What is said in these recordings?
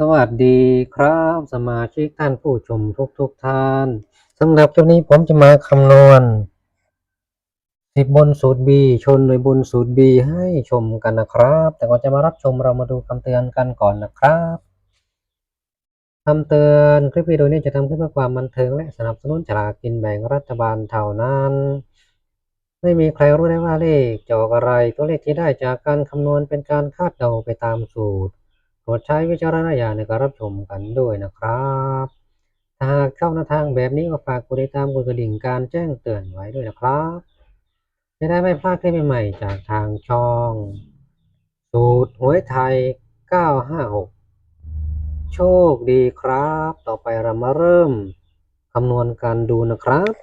สวัสดีครับ สมาชิกท่านผู้ชมทุกทุกๆท่านสำหรับคลิปนี้ผมจะมาคำนวณสิบบนสูตร B ชนโดยบนสูตร B ให้ชมกันนะครับ แต่ก่อนจะมารับชมเรามาดูคำเตือนกันก่อนนะครับคำเตือนคลิปวิดีโอนี้จะทำขึ้นเพื่อความบันเทิงและสนับสนุนฉลากกินแบ่งรัฐบาลเท่านั้น ไม่มีใครรู้ได้ว่าเลขจะออกอะไร ตัวเลขที่ได้จากการคำนวณเป็นการคาดเดาไปตามสูตร โปรดใช้วิจารณญาณในการรับชมกันด้วยนะครับถ้าหากเข้าแนวทางแบบนี้ก็ฝากกดติดตามกดกระดิ่งการแจ้งเตือนไว้ด้วยนะครับ จะได้ไม่พลาดคลิปใหม่ๆจากทางช่อง สูตรหวยไทย 956 โชคดีครับ ต่อไปเรามาเริ่มคำนวณการดูนะครับ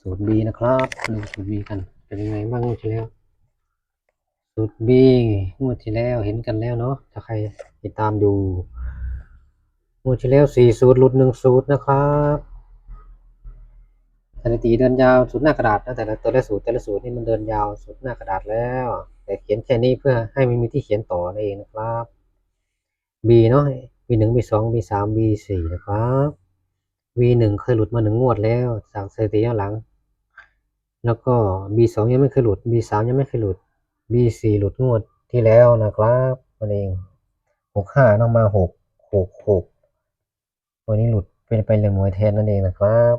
สูตร B นะครับ ดูสูตร B กัน เป็นยังไงบ้างงวดที่แล้ว สูตร B งวดที่แล้วเห็นกันแล้วเนาะถ้าใครติดตามดูงวดที่แล้วสี่สูตรหลุดหนึ่งสูตรนะครับสถิติเดินยาวสูตรหน้ากระดาษนะแต่ละตัวละสูตรแต่ละสูตรนี่มันเดินยาวสูตรหน้ากระดาษแล้ว แต่เขียนแค่นี้เพื่อให้มันมีที่เขียนต่อนั่นเองนะครับ B เนาะ B หนึ่ง B สอง B สาม B สี่นะครับ V หนึ่งเคยหลุดมาหนึ่งงวดแล้วจากสถิติย้อนหลัง แล้วก็ B สองยังไม่เคยหลุด B สามยังไม่เคยหลุด B สี่หลุดงวดที่แล้วนะครับนั่นเองหกห้าต้องมาหกหกหกวันนี้หลุดเป็นไปเหลืองนวยแทนนั่นเองนะครับ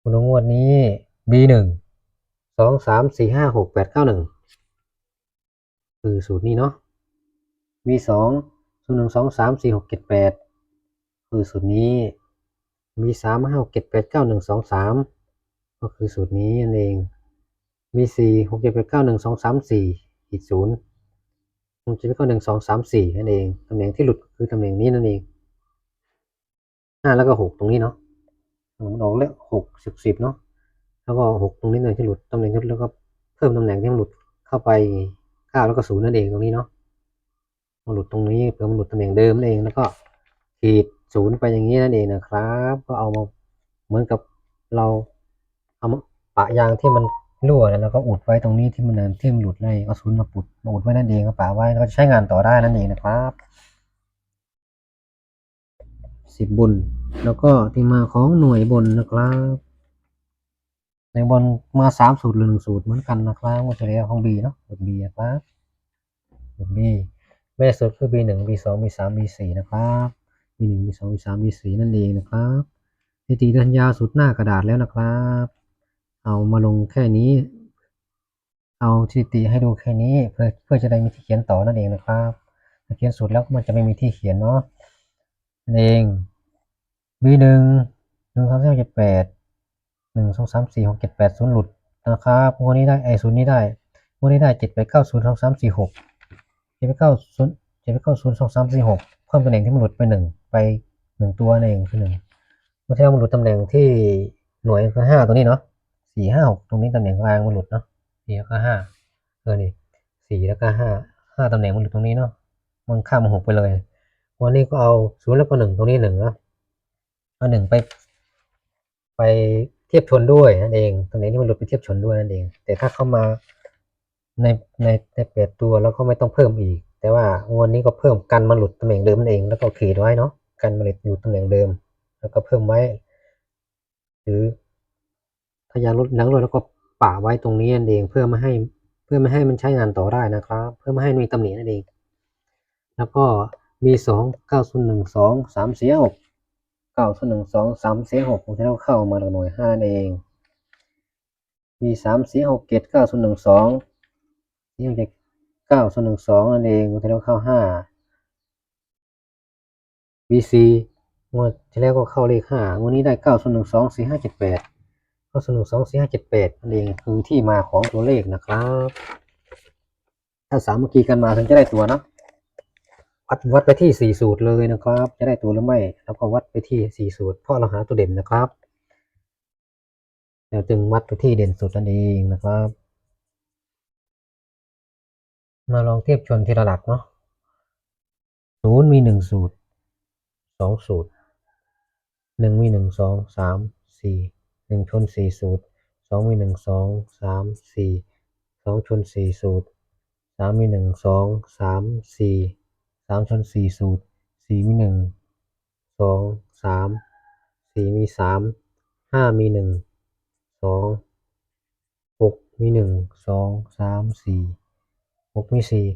คุณงวดนี้ B หนึ่งสองสามสี่ห้าหกแปดเก้าหนึ่งคือสูตรนี้เนาะ B สองศูนย์หนึ่งสองสามสี่หกเจ็ดแปดคือสูตรนี้ B สามห้าหกเจ็ดแปดเก้าหนึ่งสองสามก็คือสูตรนี้นั่นเอง มีสี่หกเจ็ดแปดเก้าหนึ่งสองสามสี่อีกศูนย์หกเจ็ดแปดเก้าหนึ่งสองสามสี่นั่นเองตำแหน่งที่หลุดคือตำแหน่งนี้นั่นเองห้าแล้วก็หกตรงนี้เนาะมันออกแล้วหกสิบสิบเนาะแล้วก็หกตรงนี้ตำแหน่งที่หลุดตำแหน่งที่แล้วก็เพิ่มตำแหน่งที่มันหลุดเข้าไปเก้าแล้วก็ศูนย์นั่นเองตรงนี้เนาะมันหลุดตรงนี้เพื่อมันหลุดตำแหน่งเดิมนั่นเองแล้วก็ขีดศูนย์ไปอย่างนี้นั่นเองนะครับ ก็เอามาเหมือนกับเราเอามาปะยางที่มัน รั่วแล้วเราก็อุดไว้ตรงนี้ที่มันที่มันหลุดเลยเอาศูนมาปุดมาอุดไว้นั่นเองก็ป่าไว้แล้วก็ใช้งานต่อได้นั่นเองนะครับสิบบุญแล้วก็ที่มาของหน่วยบนนะครับในบนมาสามสูตรหรือหนึ่งสูตรเหมือนกันนะครับก็จะเรียกของบีเนาะสูตรบีครับสูตรบีแม่สูตรคือ B หนึ่ง B สอง B สาม B สี่นะครับ B หนึ่ง B สอง B สาม B สี่นั่นเองนะครับสถิติเดินยาวสุดหน้ากระดาษแล้วนะครับ เอามาลงแค่นี้ เอาสถิติให้ดูแค่นี้ เพื่อเพื่อจะได้มีที่เขียนต่อนั่นเองนะครับเขียนสุดแล้วมันจะไม่มีที่เขียนเนาะนั่นเอง B หนึ่งหนึ่งสองสามเจ็ดแปดหนึ่งสองสามสี่หกเจ็ดแปดศูนย์หลุดนะครับงวดนี้ได้ไอศูนย์นี้ได้งวดนี้ได้เจ็ดแปดเก้าศูนย์สองสามสี่หกเจ็ดแปดเก้าศูนย์เจ็ดแปดเก้าศูนย์สองสามสี่หกเพิ่มตำแหน่งที่มันหลุดไปหนึ่งไปหนึ่งตัวนั่นเองคือหนึ่งเมื่อที่เรามันหลุดตำแหน่งที่หน่วยคือห้าตัวนี้เนาะ สี่ห้าหกตรงนี้ตำแหน่งกลางมันหลุดเนาะสี่แล้วก็ห้าเออนี่สี่แล้วก็ห้าห้าตำแหน่งมันหลุดตรงนี้เนาะมันข้ามมาหกไปเลยวันนี้ก็เอาศูนย์แล้วก็หนึ่งตรงนี้หนึ่งเนาะเอาหนึ่งไป ไปเทียบชนด้วยนั่นเองตำแหน่งที่มันหลุดไปเทียบชนด้วยนั่นเอง แต่ถ้าเข้ามาในในในแปดตัวแล้วก็ไม่ต้องเพิ่มอีก แต่ว่างวดนี้ก็เพิ่มกันมันหลุดตำแหน่งเดิมนั่นเอง แล้วก็ขีดไว้เนาะกันมันหลุดอยู่ตำแหน่งเดิม แล้วก็เพิ่มไว้ หรือ ยางลดหลังรถแล้วก็ป่าไว้ตรงนี้นั่นเองเพื่อไม่ให้เพื่อไม่ให้มันใช้งานต่อได้นะครับ เพื่อไม่ให้มีตำหนินั่นเอง แล้วก็มีสองเก้าศูนย์หนึ่งสองสามสี่หกเก้าศูนย์หนึ่งสองสามสี่หกผมจะต้องเข้ามาหลักหน่วยห้านั่นเอง มีสามสี่หกเจ็ดเก้าศูนย์หนึ่งสองสี่หกเจ็ดเก้าศูนย์หนึ่งสองนั่นเองผมจะต้องเข้าห้า BC งวดที่แล้วก็เข้าเลขห้างวดนี้ได้เก้าศูนย์หนึ่งสองสี่ห้าเจ็ดแปด ก้าศูนย์หนึ่งสองสี่ห้าเจ็ดแปดนั่นเองคือที่มาของตัวเลขนะครับ ถ้าสามัคคีกันมาถึงจะได้ตัวนะวัดวัดไปที่สี่สูตรเลยนะครับ จะได้ตัวหรือไม่แล้วก็วัดไปที่สี่สูตรเพราะเราหาตัวเด่นนะครับแล้วจึงวัดไปที่เด่นสุดนั่นเองนะครับ มาลองเทียบชนทีละหลักเนาะศูนย์มีหนึ่งสูตรสองสูตรหนึ่งมีหนึ่งสองสามสี่ หนึ่งชนสี่สูตรสองมีหนึ่งสองสามสี่สองชนสี่สูตรสามมีหนึ่งสองสามสี่สามชนสี่สูตรสี่มีหนึ่งสองสามสี่มีสามห้ามีหนึ่งสองหกมีหนึ่งสองสามสี่หกมีสี่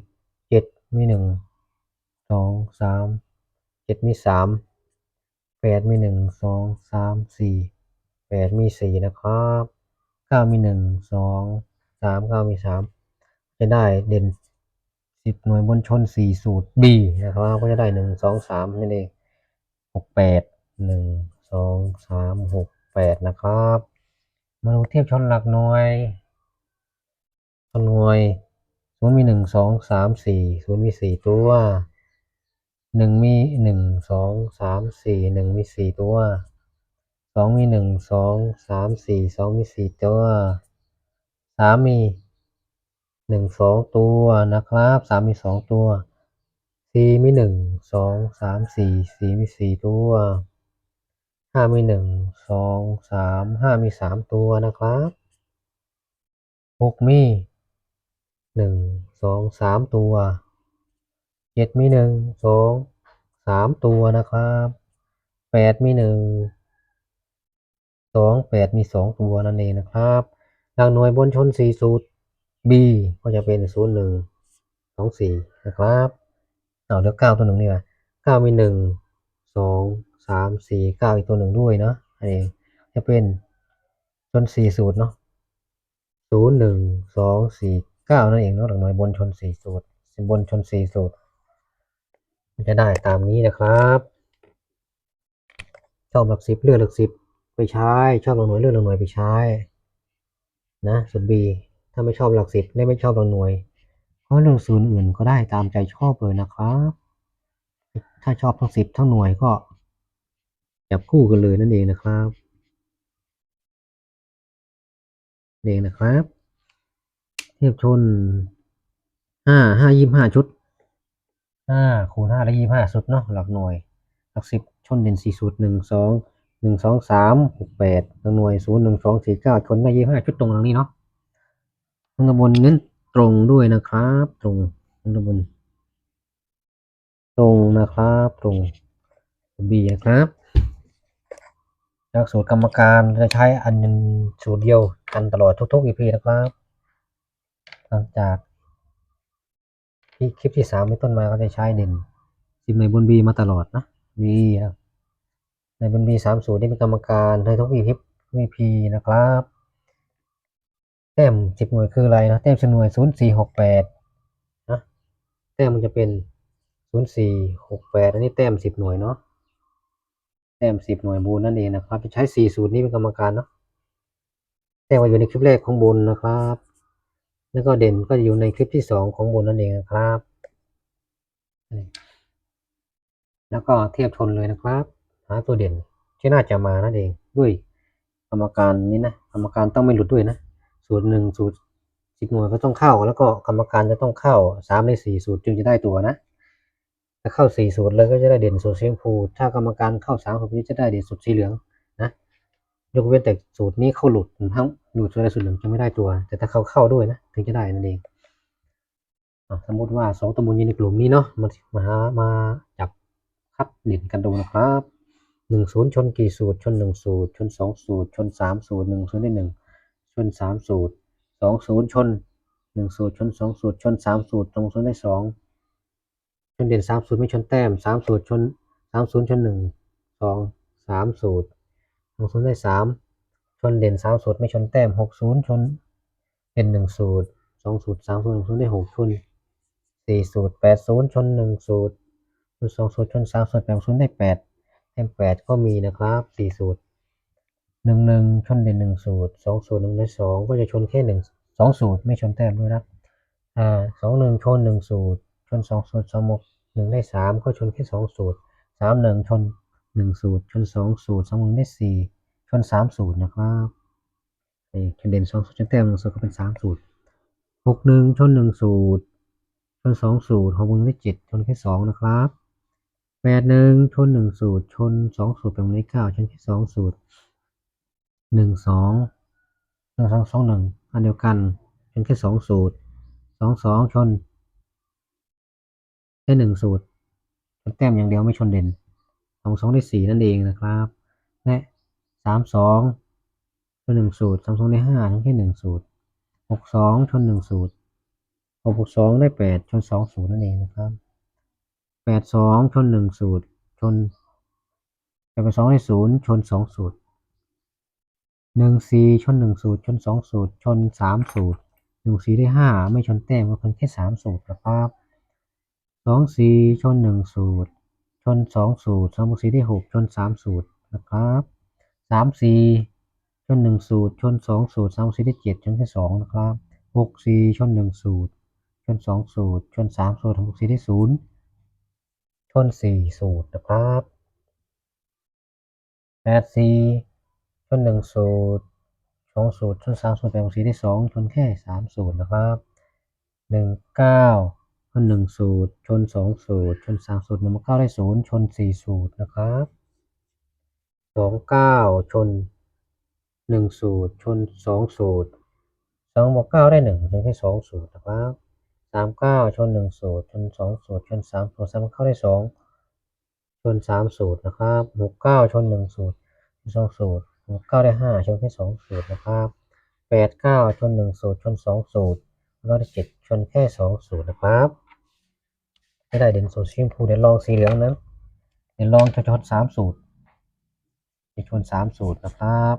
เจ็ดมีหนึ่งสองสามเจ็ดมีสามแปดมีหนึ่งสองสามสี่ แปดมีสี่นะครับเก้ามีหนึ่งสองสามเก้ามีสามจะได้เด่นสิบหน่วยบนชนสี่สูตร B นะครับ ก็จะได้หนึ่งสองสามนั่นเองหกแปดหนึ่งสองสามหกแปดนะครับ มาดูเทียบชนหลักหน่วยชนหน่วยศูนย์มีหนึ่งสองสามสี่ศูนย์มีสี่ตัวหนึ่งมีหนึ่งสองสามสี่หนึ่งมีสี่ตัว สองมีหนึ่งสองสามสี่สองมีสี่ตัวสามมีหนึ่งสองตัวนะครับสามมีสองตัวสี่มีหนึ่งสองสามสี่สี่มีสี่ตัวห้ามีหนึ่งสองสามห้ามีสามตัวนะครับหกมีหนึ่งสองสามตัวเจ็ดมีหนึ่งสองสามตัวนะครับแปดมีหนึ่ง สองแปดมีสองตัวนั่นเองนะครับหลักหน่วยบนชนสี่สูตร B ก็จะเป็นศูนย์หนึ่งสองสี่นะครับเอาเดี๋ยวเก้าตัวหนึ่งนี่ว่าเก้ามีหนึ่งสองสามสี่เก้าอีกตัวหนึ่งด้วยเนาะอันนี้จะเป็นชนสี่สูตรเนาะศูนย์หนึ่งสองสี่เก้านั่นเองเนาะหลักหน่วยบนชนสี่สูตรบนชนสี่สูตรจะได้ตามนี้นะครับชอบหลักสิบเลือกหลักสิบ ไปใช้ ชอบหลักหน่วยเลือกหลักหน่วยไปใช้ นะส่วน B ถ้าไม่ชอบหลักสิบและไม่ชอบหลักหน่วยก็เลือกศูนย์อื่นก็ได้ตามใจชอบเลยนะครับ ถ้าชอบทั้งสิบทั้งหน่วยก็จับคู่กันเลยนั่นเองนะครับเองนะครับ เทียบชนห้าห้ายี่ห้าชุดห้าคูณห้าและยี่ห้าสุดเนาะหลักหน่วย หลักสิบชนเด่นสี่สูตรหนึ่งสอง หนึ่งสองสามหกแปดหลักหน่วยศูนย์หนึ่งสองสี่เก้าชนได้ยี่ห้าชุดตรงหลังนี้เนาะข้างบนเน้นตรงด้วยนะครับ ตรงข้างบนตรงนะครับ ตรงบีนะครับจากสูตรกรรมการจะใช้อันนึงสูตรเดียวกันตลอดทุกๆ EP นะครับ หลังจากที่คลิปที่สามเป็นต้นมาก็จะใช้เด่นสิบในบนบีมาตลอดนะบีนะ ในบนบีสามสูตรนี่เป็นกรรมการในทุก EP EP นะครับแต้มสิบหน่วยคืออะไรนะแต้มสิบหน่วยศูนย์สี่หกแปดนะแต้มมันจะเป็นศูนย์สี่หกแปดอันนี้แต้มสิบหน่วยเนาะแต้มสิบหน่วยบูนนั่นเองนะครับจะใช้สี่สูตรนี้เป็นกรรมการเนาะแต้มว่าอยู่ในคลิปแรกของบูนนะครับ แล้วก็เด่นก็อยู่ในคลิปที่สองของบูนนั่นเองนะครับ แล้วก็เทียบชนเลยนะครับาตัวเด่นที่น่าจะมานั่นเองด้วยกรรมการนี้นะกรรมการต้องไม่หลุดด้วยนะสูตรหนึ่งสูตรสิบหน่วยก็ต้องเข้า แล้วก็กรรมการจะต้องเข้าสามในสี่สูตรจึงจะได้ตัวนะถ้าเข้าสี่สูตรเลยก็จะได้เด่นสูตรสีชมพูถ้ากรรมการเข้าสามสูตรนี้จะได้เด่นสูตรสีเหลืองนะยกเว้นแต่สูตรนี้เข้าหลุดทั้งหลุดสูตรใดสูตรหนึ่งจะไม่ได้ตัว แต่ถ้าเขาเข้าด้วยนะถึงจะได้นั่นเองสมมติว่าสองตำบลยู่ในกลุ่มนี้เนาะมามาหามาจับคัดเด่นกันดูนะครับ หนึ่งศูนย์ชนกี่สูตร ชนหนึ่งสูตร ชนสองสูตร ชนสามสูตรหนึ่งศูนย์ได้หนึ่งชนสามสูตรสองศูนย์ชนหนึ่งสูตร ชนสองสูตร ชนสามสูตร ตรงศูนย์ได้สองชนเด่นสามสูตรไม่ชนแต้มสามสูตรชนสามศูนย์ชนหนึ่งสองสามสูตรตรงศูนย์ได้สามชนเด่นสามสูตรไม่ชนแต้มหกศูนย์ชนเด่นหนึ่งสูตรสองสูตรสามสูตรหนึ่งศูนย์ได้หกชนสี่สูตรแปดศูนย์ชนหนึ่งสูตรชนสองสูตรชนสามสูตรแปดศูนย์ได้แปด แต้มแปดก็มีนะครับสี่สูตรหนึ่งหนึ่งชนเด่นหนึ่งสูตรสองสูตรหนึ่งในสองก็จะชนแค่หนึ่งสองสูตรไม่ชนแต้มด้วยนะอ่าสองหนึ่งชนหนึ่งสูตร ชนสองสูตรสองหกหนึ่งได้สามก็ชนแค่สองสูตรสามหนึ่งชนหนึ่งสูตร ชนสองสูตรสองหนึ่งได้สี่ชนสามสูตรนะครับนี่ชนเด่นสองสูตรชนแต้มหนึ่งสูตรก็เป็นสามสูตรหกหนึ่งชนหนึ่งสูตร ชนสองสูตรหกหนึ่งได้เจ็ดชนแค่สองนะครับ แปดหนึ่งชนหนึ่งสูตร ชนสองสูตรแปดหนึ่งเก้าชนแค่สองสูตรหนึ่งสองหนึ่งสองสองหนึ่งอันเดียวกันเป็นแค่สองสูตรสองสองชนแค่หนึ่งสูตรชนแต้มอย่างเดียวไม่ชนเด่นสองสองได้สี่นั่นเองนะครับ และสามสองชนหนึ่งสูตรสามสองได้ห้าชนแค่หนึ่งสูตรหกสองชนหนึ่งสูตรหกหกสองได้แปดชนสองสูตรนั่นเองนะครับ แปดสองชนหนึ่งสูตร ชนแปดสองได้ศูนย์ชนสองสูตรหนึ่งสี่ชนหนึ่งสูตร ชนสองสูตร ชนสามสูตรหนึ่งสี่ได้ห้าไม่ชนแต้มก็เพียงแค่สามสูตรนะครับสองสี่ชนหนึ่งสูตร ชนสองสูตรสองบวกสี่ได้หกชนสามสูตรนะครับสามสี่ชนหนึ่งสูตร ชนสองสูตรสามบวกสี่ได้เจ็ดชนแค่สองนะครับหกสี่ชนหนึ่งสูตร ชนสองสูตร ชนสามสูตรสามบวกสี่ได้ศูนย์ ชนสี่สูตรนะครับแปดสี่ชนหนึ่งสูตรสองสูตรชนสามสูตรแปดบวกสี่ได้สองชนแค่สามสูตรนะครับหนึ่งเก้าชนหนึ่งสูตร ชนสองสูตร ชนสามสูตรหนึ่งบวกเก้าได้ศูนย์ชนสี่สูตรนะครับสองเก้าชนหนึ่งสูตร ชนสองสูตรสองบวกเก้าได้หนึ่งชนแค่สองสูตรนะครับ สามเก้าชนหนึ่งสูตรชนสองสูตรชนสามสูตรสามเก้าได้สองชนสามสูตรนะครับหกเก้าชนหนึ่งสูตรชนสองสูตรหกเก้าได้ห้าชนแค่สองสูตรนะครับแปดเก้าชนหนึ่งสูตรชนสองสูตรแล้วได้เจ็ดชนแค่สองสูตรนะครับไม่ได้เด่นสูตรสีชมพูเดี๋ยวลองสีเหลืองนั้นเดี๋ยวลองจะชนสามสูตรจะชนสามสูตรนะครับ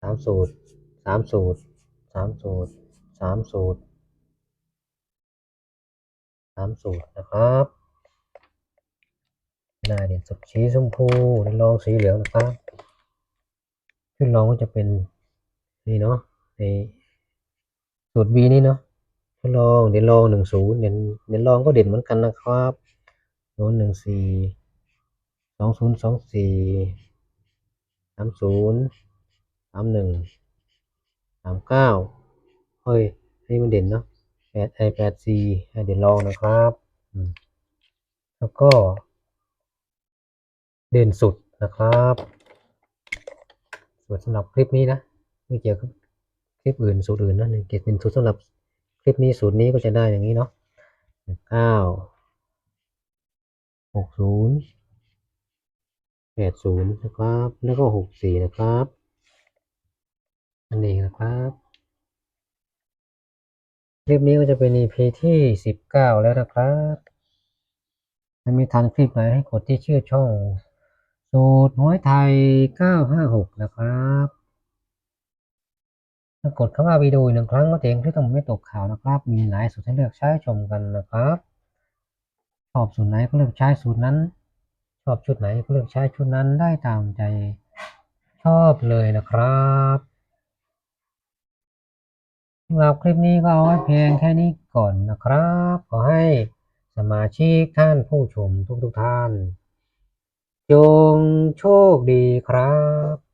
สามสูตรสามสูตร สามสูตรสามสูตรสามสูตรนะครับหน้าเด่นสุดสีชมพูเดี๋ยวลองสีเหลืองนะครับขึ้นลองก็จะเป็นนี่เนาะในสูตร B นี่เนาะทดลองเด่นลองหนึ่งศูนย์เด่นเด่นลองก็เด่นเหมือนกันนะครับศูนย์หนึ่งสี่สองศูนย์สองสี่สามศูนย์สามหนึ่งามเก้าเฮ้ยนี่มันเด่นเนาะแปดไอแปดสี่ให้เด่นลองนะครับแล้วก็ เด่นสุดนะครับส่วนสำหรับคลิปนี้นะไม่เกี่ยวกับคลิปอื่นสูตรอื่นนะเด่นสุดสำหรับคลิปนี้สูตรนี้ก็จะได้อย่างนี้เนาะเก้าหกศูนย์แปดศูนย์นะครับ แล้วก็หกสี่นะครับ นั่นเองนะครับคลิปนี้ก็จะเป็น EP ที่สิบเก้าแล้วนะครับถ้าไม่ทันคลิปไหนให้กดที่ชื่อช่อง สูตรหวยไทยเก้าห้าหกนะครับถ้ากดเข้ามาวิดีโอหนึ่งครั้งก็จะเองที่ต้องไม่ตกข่าวนะครับ มีหลายสูตรให้เลือกใช้ชมกันนะครับ ชอบสูตรไหนก็เลือกใช้สูตรนั้น ชอบชุดไหนก็เลือกใช้ชุดนั้นได้ตามใจชอบเลยนะครับ สำหรับคลิปนี้ก็เอาไว้เพียงแค่นี้ก่อนนะครับ ขอให้สมาชิกท่านผู้ชมทุกๆทท่าน จงโชคดีครับ